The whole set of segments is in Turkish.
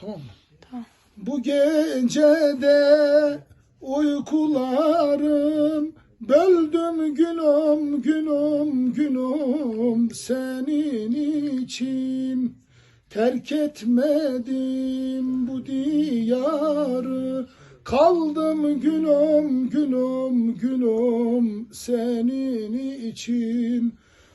Tamam mı? Tamam. Bu gecede uykularım Böldüm günüm günüm günüm senin için Terk etmedim bu diyarı Kaldım günüm günüm günüm senin için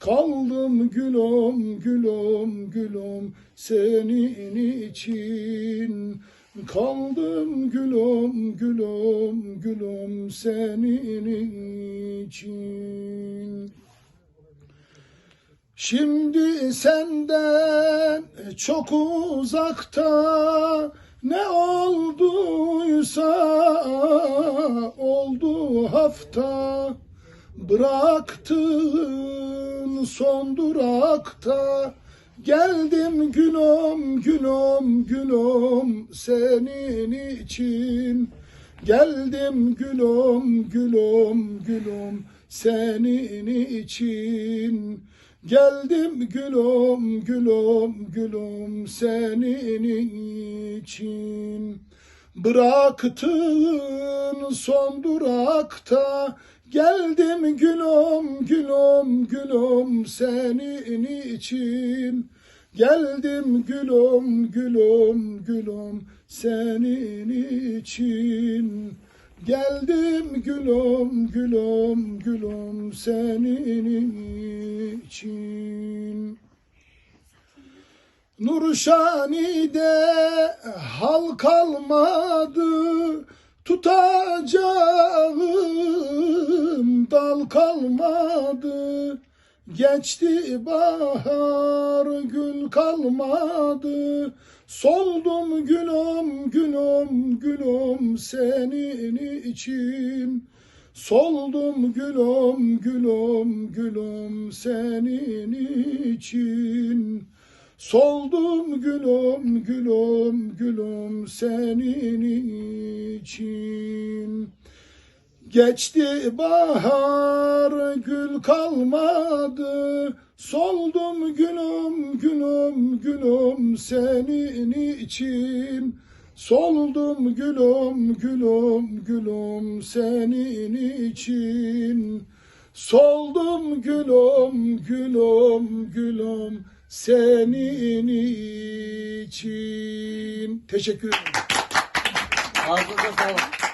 Kaldım gülüm gülüm gülüm senin için. Kaldım gülüm gülüm gülüm senin için. Şimdi senden çok uzakta ne olduysa oldu hafta. Bıraktın son durakta. Geldim günüm günüm günüm senin için. Geldim gülüm gülüm gülüm senin için. Geldim gülüm gülüm gülüm senin için. Bıraktın son durakta Geldim gülüm gülüm gülüm senin için Geldim gülüm gülüm gülüm senin için Geldim gülüm gülüm gülüm senin için Nurşani'de hal kalmadı Tutacağım dal kalmadı. Geçti bahar gül kalmadı. Soldum gülüm gülüm gülüm senin için. Soldum gülüm gülüm gülüm senin için Soldum gülüm gülüm gülüm senin için. Geçti bahar gül kalmadı. Soldum gülüm gülüm gülüm senin için. Soldum gülüm gülüm gülüm senin için. Soldum gülüm gülüm gülüm senin için Teşekkür ederim. Ağzınıza sağlık.